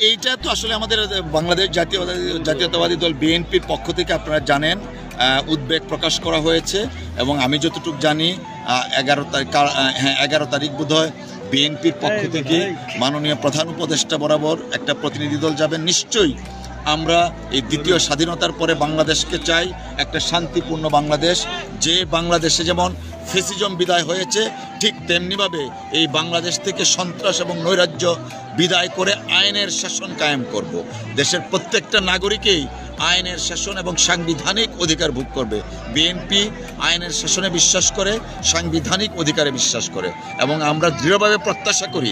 এইটা তো আসলে আমাদের বাংলাদেশ জাতীয় জাতীয়তাবাদী দল বিএনপির পক্ষ থেকে আপনারা জানেন উদ্বেগ প্রকাশ করা হয়েছে এবং আমি যতটুকু জানি এগারো তারিখ হ্যাঁ এগারো তারিখ বোধ হয় বিএনপির পক্ষ থেকে মাননীয় প্রধান উপদেষ্টা বরাবর একটা প্রতিনিধি দল যাবেন। নিশ্চয়ই আমরা এই দ্বিতীয় স্বাধীনতার পরে বাংলাদেশকে চাই একটা শান্তিপূর্ণ বাংলাদেশ যে বাংলাদেশে যেমন ফেসিজম বিদায় হয়েছে, ঠিক তেমনিভাবে এই বাংলাদেশ থেকে সন্ত্রাস এবং নৈরাজ্য বিদায় করে আইনের শাসন কায়েম করব। দেশের প্রত্যেকটা নাগরিকেই আইনের শাসন এবং সাংবিধানিক অধিকার ভোগ করবে বিএনপি আইনের শাসনে বিশ্বাস করে, সাংবিধানিক অধিকারে বিশ্বাস করে এবং আমরা দৃঢ়ভাবে প্রত্যাশা করি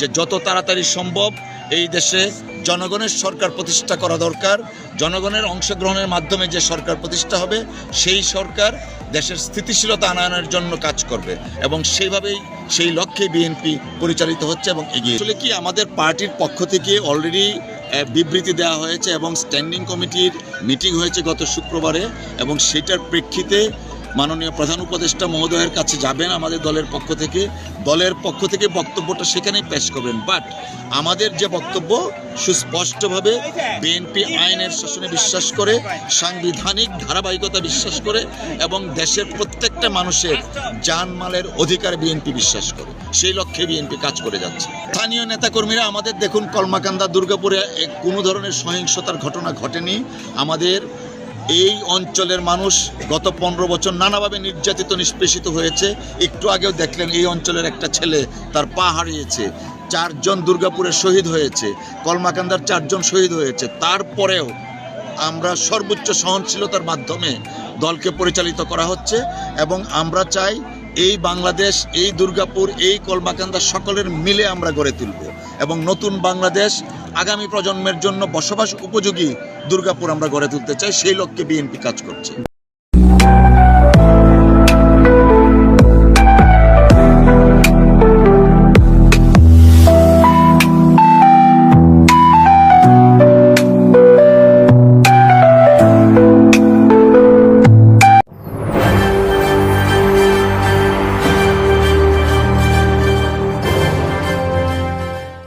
যে যত তাড়াতাড়ি সম্ভব এই দেশে জনগণের সরকার প্রতিষ্ঠা করা দরকার। জনগণের অংশগ্রহণের মাধ্যমে যে সরকার প্রতিষ্ঠা হবে, সেই সরকার দেশের স্থিতিশীলতা আনয়নের জন্য কাজ করবে এবং সেইভাবেই সেই লক্ষ্যে বিএনপি পরিচালিত হচ্ছে এবং এগিয়ে আসলে কি আমাদের পার্টির পক্ষ থেকে অলরেডি বিবৃতি দেওয়া হয়েছে এবং স্ট্যান্ডিং কমিটির মিটিং হয়েছে গত শুক্রবারে এবং সেটার প্রেক্ষিতে মাননীয় প্রধান উপদেষ্টা মহোদয়ের কাছে যাবেন আমাদের দলের পক্ষ থেকে। দলের পক্ষ থেকে বক্তব্যটা সেখানেই পেশ করবেন। বাট আমাদের যে বক্তব্য, সুস্পষ্টভাবে বিএনপি আইনের শাসনে বিশ্বাস করে, সাংবিধানিক ধারাবাহিকতা বিশ্বাস করে, এবং দেশের প্রত্যেকটা মানুষের জানমালের অধিকার বিএনপি বিশ্বাস করে। সেই লক্ষ্যে বিএনপি কাজ করে যাচ্ছে। স্থানীয় নেতাকর্মীরা আমাদের দেখুন, কলমাকান্দা, দুর্গাপুরে কোনো ধরনের সহিংসতার ঘটনা ঘটেনি। আমাদের এই অঞ্চলের মানুষ গত পনেরো বছর নানাভাবে নির্যাতিত, নিষ্পেষিত হয়েছে। একটু আগেও দেখলেন এই অঞ্চলের একটা ছেলে তার পা হারিয়েছে। চারজন দুর্গাপুরে শহীদ হয়েছে। কলমাকান্দার চারজন শহীদ হয়েছে। তারপরেও আমরা সর্বোচ্চ সহনশীলতার মাধ্যমে দলকে পরিচালিত করা হচ্ছে এবং আমরা চাই এই বাংলাদেশ, এই দুর্গাপুর, এই কলমাকান্দা সকলের মিলে আমরা গড়ে তুলব এবং নতুন বাংলাদেশ আগামী প্রজন্মের জন্য বসবাস উপযোগী দুর্গাপুর আমরা গড়ে তুলতে চাই, সেই লক্ষ্যে বিএনপি কাজ করছে।